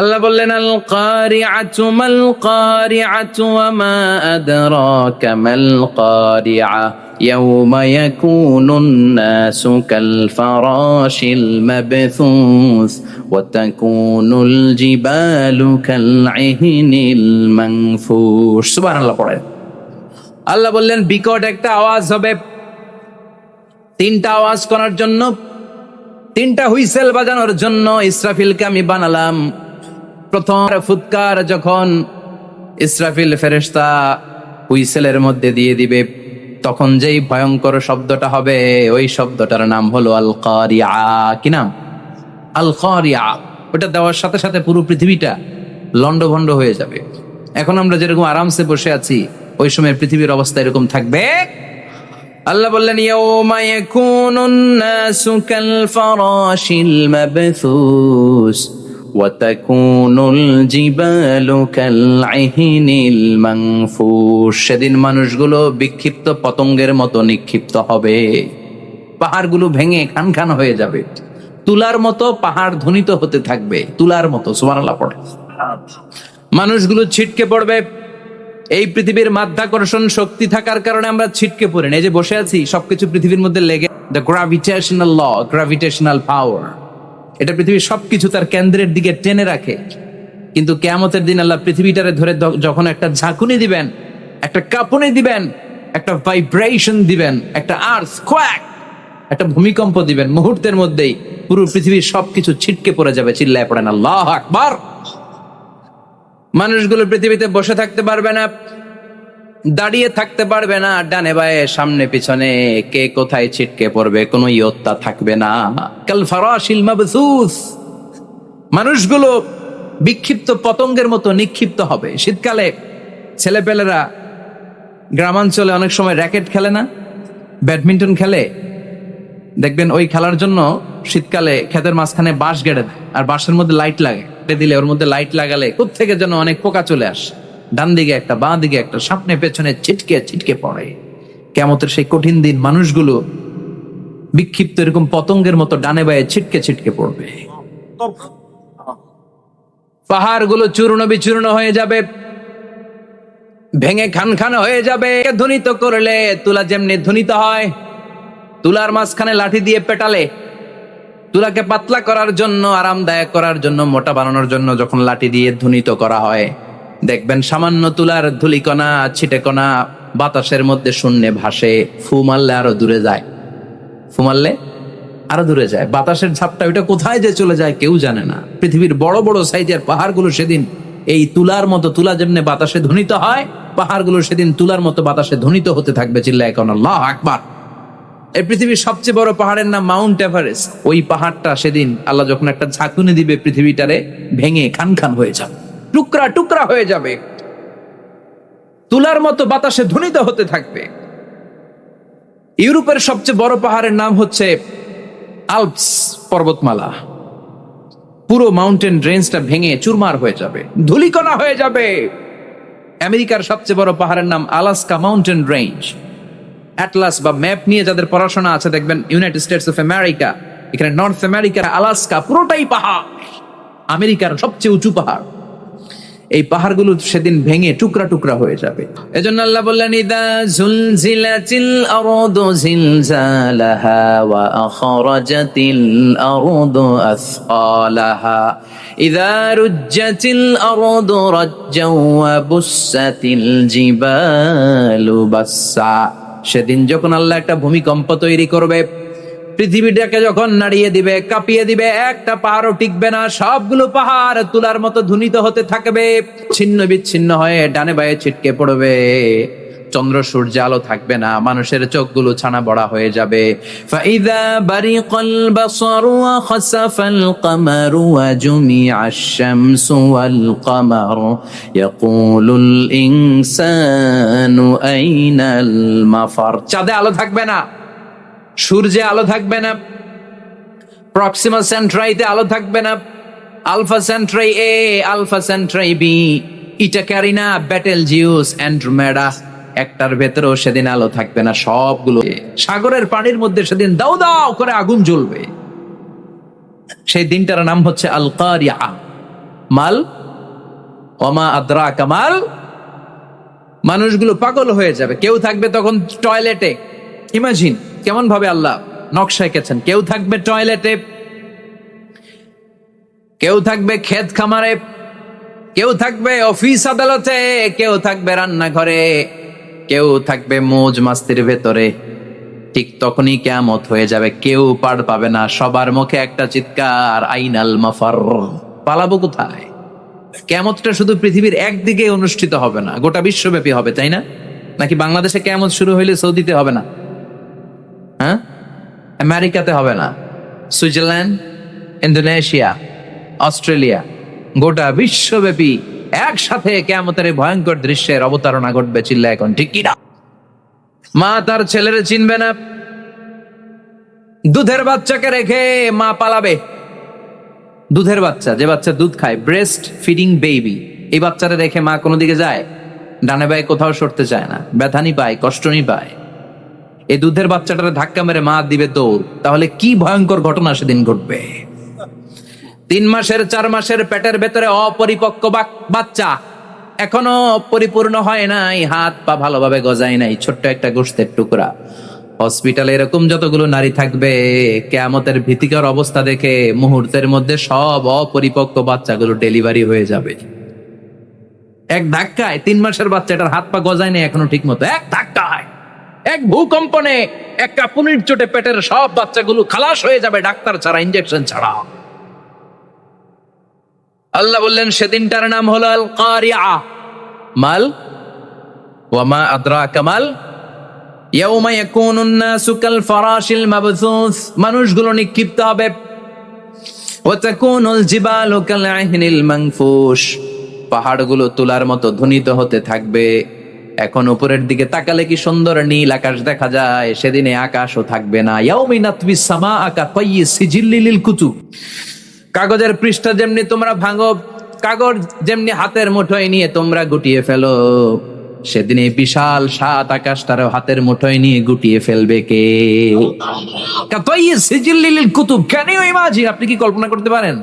আল্লাহ বললেন, আল কারিআতু মাল কারিআতু ওয়া মা আদরাকা মাল কারিআ। ইয়াউমা ইয়াকুনুন নাসু কাল ফারাশিল মাবথুস ওয়া তাকুনুল জিবালু কাল ইহনিল মানফুস সুবহানাল্লাহ পড়ে। আল্লাহ বললেন, বিকট একটা আওয়াজ হবে। তিনটা আওয়াজ করার জন্য, তিনটা হুইসেল বাজানোর জন্য ইসরাফিলকে আমি বানালাম। প্রথম ফুৎকার যখন ইসরাফিল ফেরেশতা হুইসেলের মধ্যে দিয়ে দিবে, তখন যেই ভয়ঙ্কর শব্দটা হবে, ওই শব্দটার নাম হলো আল কি নাম? আল ওটা দেওয়ার সাথে সাথে পুরো পৃথিবীটা লন্ডভন্ড হয়ে যাবে। এখন আমরা যেরকম আরামসে বসে আছি, ওই সময় পৃথিবীর অবস্থা এরকম থাকবে। আল্লাহ বললেন, ইয়াউমা ইয়াকুনুন নাসু কাল ফারাশিল মাবথুস সেদিন মানুষগুলো বিক্ষিপ্ত পতঙ্গের মতো নিক্ষিপ্ত হবে। পাহাড়গুলো ভেঙে খান খান হয়ে যাবে। তুলার মতো পাহাড় ধ্বনিত হতে থাকবে। তুলার মতো সুমানাল্লাহ পড়ে। মানুষগুলো ছিটকে পড়বে। এই পৃথিবীর মাধ্যাকর্ষণ শক্তি থাকার কারণে আমরা ছিটকে পড়ি এই যে বসে আছি, সবকিছু পৃথিবীর মধ্যে লেগে the gravitational law gravitational power এটা পৃথিবীর সবকিছু তার কেন্দ্রের দিকে টেনে রাখে। কিন্তু কেয়ামতের দিন আল্লাহ পৃথিবীটারে ধরে যখন একটা ঝাঁকুনি দিবেন, একটা কাঁপুনি দিবেন, একটা ভাইব্রেশন দিবেন, একটা আর্থ কোয়াক একটা ভূমিকম্প দিবেন, মুহূর্তের মধ্যেই পুরো পৃথিবীর সবকিছু ছিটকে পড়ে যাবে, চিল্লায় পড়েন, আল্লাহ আকবার। মানুষগুলো পৃথিবীতে বসে থাকতে পারবে না। দাঁড়িয়ে থাকতে পারবে না। ডানে বায়ে, সামনে পিছনে, কে কোথায় ছিটকে পড়বে, কোনো ইয়ত্তা থাকবে না। কাল মাবসুস। মানুষগুলো বিক্ষিপ্ত পতঙ্গের মতো নিক্ষিপ্ত হবে। শীতকালে ছেলেপেলেরা গ্রামাঞ্চলে অনেক সময় র্যাকেট খেলে না? ব্যাডমিন্টন খেলে? দেখবেন ওই খেলার জন্য শীতকালে ক্ষেতের মাঝখানে বাঁশ গেড়ে দেয়। আর বাঁশের মধ্যে লাইট লাগে। দিলে ওর মধ্যে লাইট লাগালে থেকে যেন অনেক পোকা চলে আসে। ডান দিকে একটা বাঁ দিকে একটা, সামনে, পেছনে ছিটকে ছিটকে পড়ে। কেমতের সেই কঠিন দিন মানুষগুলো বিক্ষিপ্ত এরকম পতঙ্গের মতো ডানে বায়ে ছিটকে ছিটকে পড়বে। পাহাড়গুলো চূর্ণ বিচূর্ণ হয়ে যাবে, ভেঙে খান খান হয়ে যাবে। ধ্বনিত করলে তুলা যেমনি ধ্বনিত হয়, তুলার মাঝখানে লাঠি দিয়ে পেটালে তুলাকে পাতলা করার জন্য, আরামদায়ক করার জন্য, মোটা বানানোর জন্য যখন লাঠি দিয়ে ধ্বনিত করা হয় দেখবেন সামান্য তুলার ধুলিকণা, ছিটেকণা বাতাসের মধ্যে শূন্যে ভাসে, ফু মারলে আরও দূরে যায়। ফু মারলে আরও দূরে যায়। বাতাসের ঝাপটা ওইটা কোথায় যে চলে যায় কেউ জানে না। পৃথিবীর বড় বড় সাইজের পাহাড়গুলো সেদিন এই তুলার মতো, তুলা যেমনি বাতাসে ধ্বনিত হয়, পাহাড়গুলো সেদিন তুলার মতো বাতাসে ধ্বনিত হতে থাকবে চিল্লা এখন আল্লাহ আকবার। এই পৃথিবীর সবচেয়ে বড় পাহাড়ের নাম মাউন্ট এভারেস্ট। ওই পাহাড়টা সেদিন আল্লাহ যখন একটা ঝাঁকুনি দিবে পৃথিবীটারে, ভেঙে খান খান হয়ে যাবে। টুকরা টুকরা হয়ে যাবে। তুলার মতো বাতাসে ধ্বনিত হতে থাকবে। ইউরোপের সবচেয়ে বড় পাহাড়ের নাম হচ্ছে আলপস পর্বতমালা। পুরো মাউন্টেন রেঞ্জটা ভেঙে চুরমার হয়ে যাবে, ধুলিকণা হয়ে যাবে। আমেরিকার সবচেয়ে বড় পাহাড়ের নাম আলাস্কা মাউন্টেন রেঞ্জ অ্যাটলাস বা ম্যাপ নিয়ে যাদের পড়াশোনা আছে, দেখবেন ইউনাইটেড স্টেটস অফ আমেরিকা, এখানে নর্থ আমেরিকার আলাস্কা পুরোটাই পাহাড়। আমেরিকার সবচেয়ে উঁচু পাহাড়। এই পাহাড়গুলো সেদিন ভেঙে টুকরা টুকরা হয়ে যাবে। এজন্য আল্লাহ বললেন, ইদা জুলজিলাতিল আরদু জিলজালাহা ওয়া আখরাজাতিল আরদু আসqalaha ইদা রুজ্জাতিল আরদু রাজ্জাও ওয়া বুসাতিল জিবালু বাসসা। সেদিন যখন আল্লাহ একটা ভূমিকম্প তৈরি করবে পৃথিবীটাকে যখন নাড়িয়ে দিবে, কাঁপিয়ে দিবে, একটা পাহাড়ও টিকবে না, সবগুলো পাহাড় তুলার মতো ধুনিত হতে থাকবে, ছিন্ন বিচ্ছিন্ন হয়ে ডানে বায়ে ছিটকে পড়বে। চন্দ্র সূর্য আলো থাকবে না, মানুষের চোখগুলো ছানা বড়া হয়ে যাবে। ফাইদা বারিকাল বাসারু ওয়া খাসাফাল কামারু ওয়া জুমিআশ শামসু কামারু, ইয়াকুলুল ইনসানু আইনাল মাফার। চাঁদে আলো থাকবে না। সূর্যে আলো থাকবে না প্রক্সিমা সেন্ট্রাইতে আলো থাকবে না Alpha Centauri A Alpha Centauri B Eta Carinae Betelgeuse Andromeda একটার ভেতরেও সেদিন আলো থাকবে না, সবগুলো। সাগরের পানির মধ্যে সেদিন দাও দাও করে আগুন জ্বলবে। সেই দিনটার নাম হচ্ছে আল কারিয়া মাল? ওমা আদ্রা কামাল মানুষগুলো পাগল হয়ে যাবে। কেউ থাকবে তখন টয়লেটে ইমাজিন কেমন ভাবে আল্লাহ নকশা এঁকেছেন? কেউ থাকবে টয়লেটে কেউ থাকবে ক্ষেত খামারে, কেউ থাকবে অফিস আদালতে, কেউ থাকবে রান্নাঘরে, কেউ থাকবে মোজ মাস্তির ভেতরে। ঠিক তখনই কেমত হয়ে যাবে, কেউ পার পাবে না, সবার মুখে একটা চিৎকার, আইনাল মাফার। পালাবো কোথায়? কেমতটা শুধু পৃথিবীর একদিকে অনুষ্ঠিত হবে না, গোটা বিশ্বব্যাপী হবে, তাই না? নাকি বাংলাদেশে কেমত শুরু হইলে সৌদিতে হবে না? হ্যাঁ? আমেরিকাতে হবে না। সুইজারল্যান্ড, ইন্দোনেশিয়া, অস্ট্রেলিয়া, গোটা বিশ্বব্যাপী একসাথে কেমতের ভয়ঙ্কর দৃশ্যের অবতারণা ঘটবে চিল্লা এখন, ঠিক কিনা মা তার ছেলের চিনবে না। দুধের বাচ্চাকে রেখে মা পালাবে। দুধের বাচ্চা, যে বাচ্চা দুধ খায় ব্রেস্ট ফিডিং বেবি এই বাচ্চারা রেখে মা কোনো দিকে যায়? ডানে বায়ে কোথাও সরতে চায় না ব্যথানি পায় কষ্টনি পায় এই দুধের বাচ্চাটারে ধাক্কা মেরে মা দিবে দৌড় তাহলে কি ভয়ঙ্কর ঘটনা সেদিন ঘটবে? তিন মাসের, চার মাসের পেটের ভেতরে অপরিপক্ক বাচ্চা এখনও পরিপূর্ণ হয় নাই, হাত পা ভালোভাবে গজায় নাই, ছোট্ট একটা গোষ্ঠের টুকরা। হসপিটালে এরকম যতগুলো নারী থাকবে, কেয়ামতের ভীতিকর অবস্থা দেখে মুহূর্তের মধ্যে সব অপরিপক্ক বাচ্চাগুলো ডেলিভারি হয়ে যাবে। এক ধাক্কায় তিন মাসের বাচ্চাটার হাত পা গজায় নেই এখনও ঠিক মতো এক ধাক্কায়। এক ভূকম্পনে এক কাপুনির চোটে পেটের সব বাচ্চাগুলো খালাস হয়ে যাবে ডাক্তার ছাড়া ইঞ্জেকশন ছাড়া। আল্লাহ বললেন, সেদিনটার নাম হলো আল কারিয়া মাল? ওয়ামা আদ্রা কামাল মানুষগুলো নিক্ষিপ্ত হবে। পাহাড়গুলো তুলার মতো ধ্বনিত হতে থাকবে। এখন উপরের দিকে তাকালে কি সুন্দর নীল আকাশ দেখা যায়? সেদিনে আকাশও থাকবে না। ইয়াউমিনাতবিস সামা আকা কুতুব। কাগজের পৃষ্ঠা যেমনি তোমরা ভাঙো, কাগজ যেমনি হাতের মুঠোয় নিয়ে তোমরা গুটিয়ে ফেলো, সেদিন বিশাল সাত আকাশটারও হাতের মুঠোয় নিয়ে গুটিয়ে ফেলবে কে? কুতুব। ক্যান ইউ ইমাজিন আপনি কি কল্পনা করতে পারেন?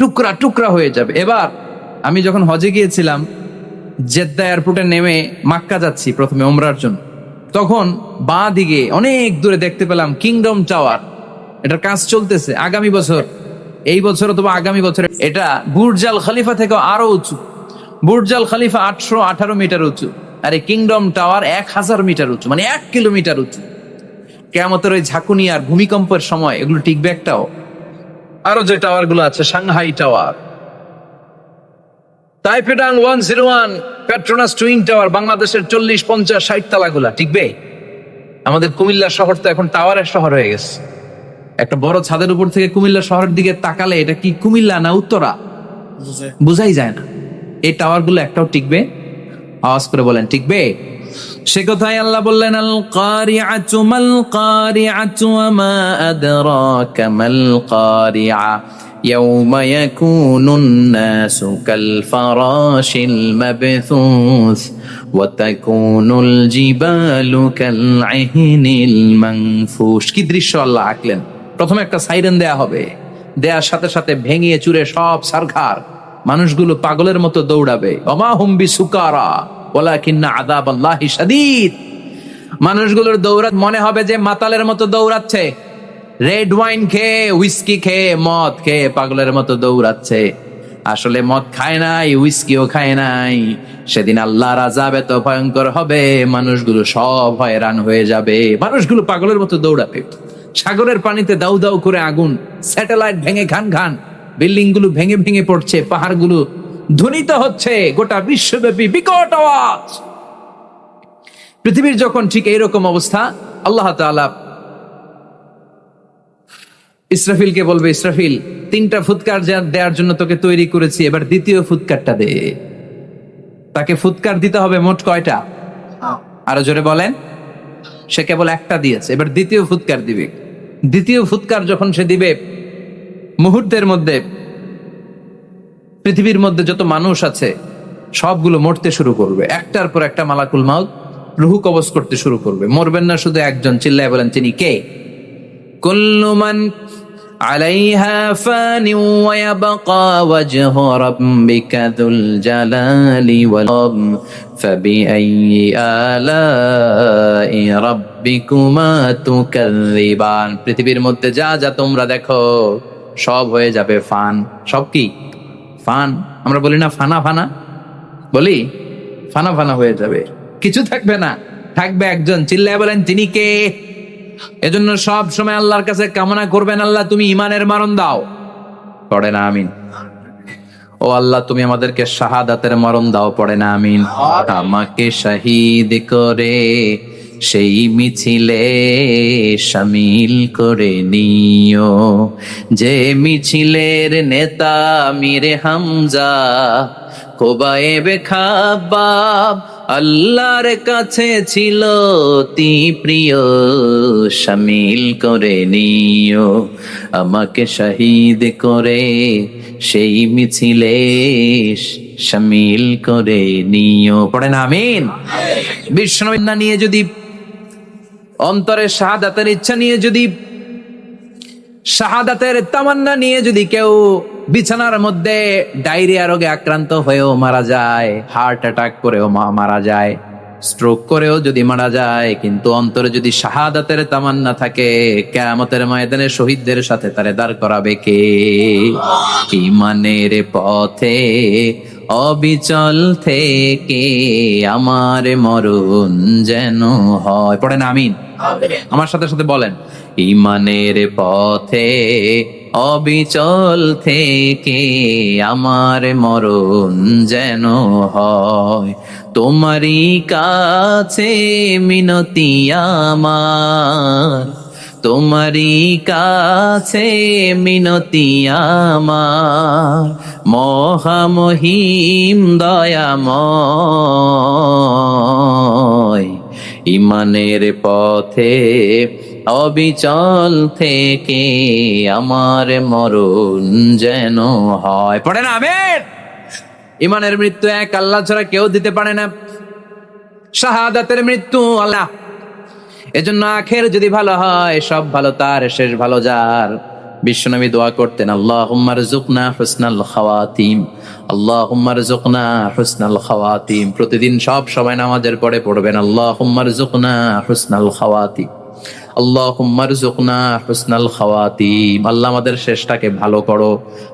টুকরা টুকরা হয়ে যাবে। এবার আমি যখন হজে গিয়েছিলাম জেদ্দা এয়ারপোর্টে নেমে মাক্কা যাচ্ছি প্রথমে ওমরার জন্য। তখন বাঁ দিকে অনেক দূরে দেখতে পেলাম কিংডম টাওয়ার এটার কাজ চলতেছে আগামী বছর। এই বছর অথবা আগামী বছর এটা বুর্জাল খলিফা থেকে আরও উঁচু। বুর্জাল খলিফা আটশো আঠারো মিটার উঁচু আর এই কিংডম টাওয়ার এক হাজার মিটার উঁচু মানে এক কিলোমিটার উঁচু। কেমতের ওই ঝাঁকুনি আর ভূমিকম্পের সময় এগুলো টিকবে একটাও। আরও যে টাওয়ারগুলো আছে Shanghai Tower. Taipei one zero one Petronas Twin Tower বাংলাদেশের চল্লিশ পঞ্চাশ ষাট তালাগুলা টিকবে আমাদের কুমিল্লা শহর তো এখন টাওয়ারের শহর হয়ে গেছে। একটা বড় ছাদের উপর থেকে কুমিল্লা শহরের দিকে তাকালে এটা কি কুমিল্লা না উত্তরা? বুঝাই। যায় না। এই টাওয়ারগুলো একটাও টিকবে আওয়াজ করে বলেন টিকবে সে কথাই আল্লাহ বললেন আল কারিআতু মাল কারিআতু ওয়া মা আদরাকা মাল কারিআ يوم يكون الناس كالفراش المبثوث وتكون الجبال كالعهن المنفوش কি দৃশ্য আল্লাহ আঁকলেন প্রথমে একটা সাইরেন দেয়া হবে দেয়ার সাথে সাথে ভেঙে চুরে সব সারখার মানুষগুলো পাগলের মতো দৌড়াবে অমা হুম্বি সুকারা মানুষগুলোর দৌড়াত মনে হবে যে মাতালের মতো দৌড়াচ্ছে। রেড ওয়াইন খেয়ে হুইস্কি খেয়ে, মদ খেয়ে পাগলের মতো দৌড়াচ্ছে। আসলে মদ খায় নাই হুইস্কিও খায় নাই। সেদিন আল্লাহ রাজাব এত ভয়ঙ্কর হবে, মানুষগুলো সব হয়রান হয়ে যাবে। মানুষগুলো পাগলের মতো দৌড়াবে। সাগরের পানিতে দাউ দাউ করে আগুন, স্যাটেলাইট ভেঙে খান খান বিল্ডিংগুলো ভেঙে ভেঙে পড়ছে, পাহাড়গুলো ধ্বনিত হচ্ছে গোটা বিশ্বব্যাপী বিকট আওয়াজ। পৃথিবীর যখন ঠিক এইরকম অবস্থা, আল্লাহ তাআলা ইসরাফিলকে বলবে, ইসরাফিল, তিনটা ফুৎকার দেওয়ার জন্য তোকে তৈরি করেছি, এবার দ্বিতীয় ফুৎকারটা দে। তাকে ফুৎকার দিতে হবে মোট কয়টা? আরও জোরে বলেন। সে কেবল একটা দিয়েছে, এবার দ্বিতীয় ফুৎকার দিবে। দ্বিতীয় ফুৎকার যখন সে দিবে, মুহূর্তের মধ্যে পৃথিবীর মধ্যে যত মানুষ আছে, সবগুলো মরতে শুরু করবে। একটার পর একটা মালাকুল মাউত রুহু কবজ করতে শুরু করবে। মরবেন না শুধু একজন, চিল্লায় বলেন তিনি কে? কুল্লুমান পৃথিবীর মধ্যে যা যা তোমরা দেখো, সব হয়ে যাবে ফান। সব কি? ফান। আমরা বলি না ফানা ফানা। বলি ফানা ফানা হয়ে যাবে। কিছু থাকবে না। থাকবে একজন। চিল্লায় বলেন তিনি কে? এজন্য সব সময় আল্লাহর কাছে কামনা করবেন আল্লাহ তুমি ইমানের মারণ দাও। পড়ে না আমিন। ও আল্লাহ তুমি আমাদেরকে শাহাদাতের মরণ দাও পড়ে না আমিন। আমাকে শহীদ করে সেই মিছিলে শামিল করে নিও। যে মিছিলের নেতা মিরে হামজা কোবায়েবে খাবাব আল্লাহর কাছে ছিল অতি প্রিয় শামিল করে নিও। আমাকে শহীদ করে সেই মিছিলে শামিল করে নিও। পড়েন আমিন। বিষ্ণু নিয়ে যদি অন্তরে শাহাদাতের ইচ্ছা নিয়ে যদি, শাহাদাতের তামান্না নিয়ে যদি কেউ বিছানার মধ্যে ডায়রিয়া রোগে আক্রান্ত হয়েও মারা যায়, হার্ট অ্যাটাক করেও মারা যায়, স্ট্রোক করেও যদি মারা যায়, কিন্তু অন্তরে যদি শাহাদাতের তামান্না থাকে, কেয়ামতের ময়দানে শহীদদের সাথে তারে দাঁড় করাবে কে? ইমানের পথে, অবিচল থেকে আমার মরণ যেন হয়। পড়েন আমিন। আমার সাথে সাথে বলেন, ইমানের পথে, অবিচল থেকে আমার মরণ যেন হয়। তোমারই কাছে মিনতি আমার। তোমারই কাছে মিনতি আমার। মহামহিম দয়াময়। ইমানের পথে অবিচল থেকে আমার মরণ যেন হয়। পড়ে না আমের ইমানের মৃত্যু এক, আল্লাহ ছাড়া কেউ দিতে পারে না। শাহাদাতের মৃত্যু আল্লাহ। এজন্য আখের যদি ভালো হয়, সব ভালো, তার শেষ ভালো যার। বিশ্বনবী দোয়া করতেন আল্লাহ হুম্মার জুকনা হুসনাল খাওয়াতিম আল্লাহ হুম্মার জুকনা হুসনাল খাওয়াতিম। প্রতিদিন সব সময় নামাজের পরে পড়বেন আল্লাহ হুম্মার জুকনা হুসনাল খাওয়াতিম আল্লাহ হুম্মার জুকনা হুসনাল খাওয়াতিম। আল্লাহ আমাদের শেষটাকে ভালো করো,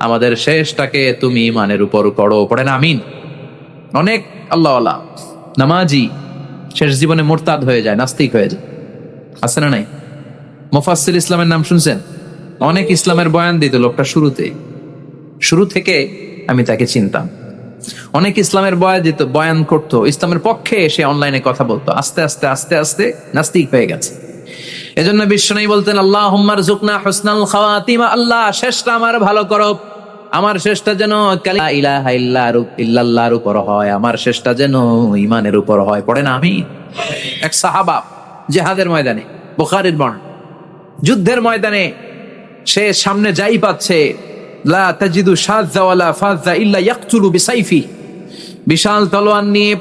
আমাদের শেষটাকে তুমি ইমানের উপর করো। পড়েন, আমিন। অনেক আল্লাহ আল্লাহ নামাজি শেষ জীবনে মোরতাদ হয়ে যায়, নাস্তিক হয়ে যায়। আছে না নাই? মোফাসিল ইসলামের নাম শুনছেন? অনেক ইসলামের বয়ান দিত লোকটা শুরুতে শুরু থেকে আমি তাকে চিনতাম। অনেক ইসলামের বয়ান দিত, বয়ান করতো। ইসলামের পক্ষে এসে অনলাইনে কথা বলতো। আস্তে আস্তে আস্তে আস্তে নাস্তিক হয়ে গেছে। এজন্য বিশ্বনবী বলতেন আল্লাহ হুম্মার জুকনা হুসনাল খাওয়াতিমা, আল্লাহ শেষটা আমার ভালো করো আমার শেষটা যেন ইল্লাল্লাহর উপর হয়। আমার শেষটা যেন ইমানের উপর হয়। পড়ে না আমি? এক সাহাবাব জেহাদের ময়দানে, বুখারীর বর্ণ। যুদ্ধের ময়দানে সে সামনে যাই পাচ্ছে বিশাল নিয়ে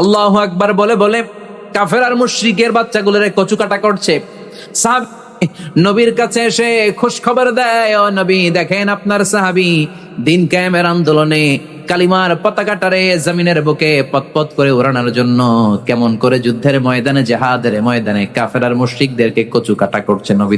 আল্লাহু আকবার বলে বলে, কাফের আর করছে। নবীর কাছে এসে খবর দেয়, ও নবী, দেখেন আপনার সাহাবি দিন কায়েমের আন্দোলনে কালিমার পতাকাটারে জমিনের বুকে পতপত করে উড়ানোর জন্য কেমন করে যুদ্ধের ময়দানে, জেহাদের ময়দানে কাফের আর মুশরিকদেরকে কচু কাটা করছে নবী